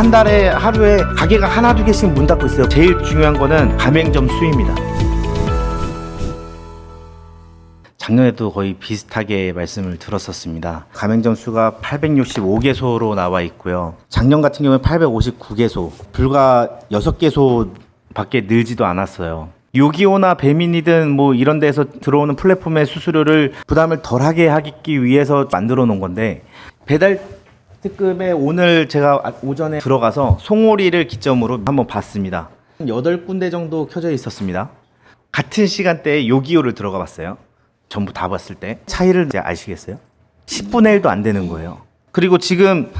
한 달에 하루에 가게가 하나 두 개씩 문 닫고 있어요. 제일 중요한 거는 가맹점 수입니다. 작년에도 거의 비슷하게 말씀을 들었었습니다. 가맹점 수가 865개소로 나와 있고요. 작년 같은 경우에 859개소, 불과 6개소 밖에 늘지도 않았어요. 요기요나 배민이든 뭐 이런 데서 들어오는 플랫폼의 수수료를 부담을 덜하게 하기 위해서 만들어 놓은 건데 배달 특급에 오늘 제가 아- 오전에 들어가서 송오리를 기점으로 한번 봤습니다. 8군데 정도 켜져 있었습니다. 같은 시간대에 요기요를 들어가 봤어요. 전부 다 봤을 때 차이를 이제 아시겠어요? 10분의 1도 안 되는 거예요. 그리고 지금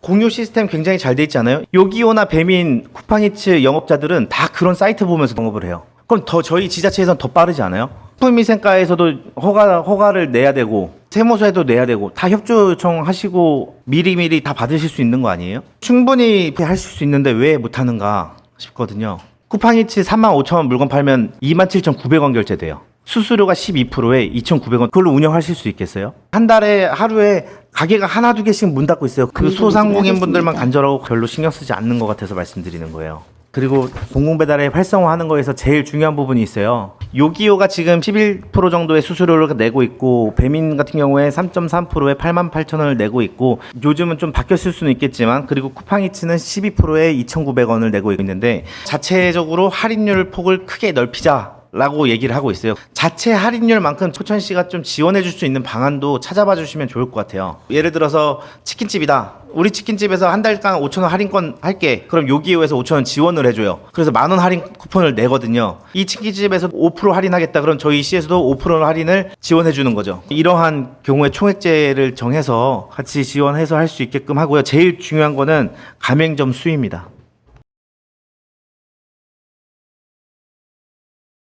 공유 시스템 굉장히 잘 돼 있잖아요. 요기요나 배민, 쿠팡이츠 영업자들은 다 그런 사이트 보면서 영업을 해요. 그럼 더 저희 지자체에서는 더 빠르지 않아요? 품위생과에서도 허가 허가를 내야 되고 세무서에도 내야 되고 다 협조 요청하시고 미리미리 다 받으실 수 있는 거 아니에요? 충분히 하실 수 있는데 왜 못하는가 싶거든요. 쿠팡이츠 3만 5천 원 물건 팔면 2만 7,900원 결제돼요. 수수료가 12%에 2,900원. 그걸로 운영하실 수 있겠어요? 한 달에 하루에 가게가 하나 두 개씩 문 닫고 있어요. 그 소상공인 분들만 간절하고 별로 신경 쓰지 않는 것 같아서 말씀드리는 거예요. 그리고 공공배달의 활성화하는 거에서 제일 중요한 부분이 있어요. 요기요가 지금 11% 정도의 수수료를 내고 있고 배민 같은 경우에 3.3%에 8만 8천 원을 내고 있고 요즘은 좀 바뀌었을 수는 있겠지만 그리고 쿠팡이츠는 12%에 2,900원을 내고 있는데 자체적으로 할인율 폭을 크게 넓히자 라고 얘기를 하고 있어요. 자체 할인율만큼 초천시가 좀 지원해 줄 수 있는 방안도 찾아봐 주시면 좋을 것 같아요. 예를 들어서 치킨집이다. 우리 치킨집에서 한 달간 5천 원 할인권 할게. 그럼 요기요에서 5천 원 지원을 해줘요. 그래서 만 원 할인 쿠폰을 내거든요. 이 치킨집에서 5% 할인하겠다. 그럼 저희 시에서도 5% 할인을 지원해 주는 거죠. 이러한 경우에 총액제를 정해서 같이 지원해서 할 수 있게끔 하고요. 제일 중요한 거는 가맹점 수입니다.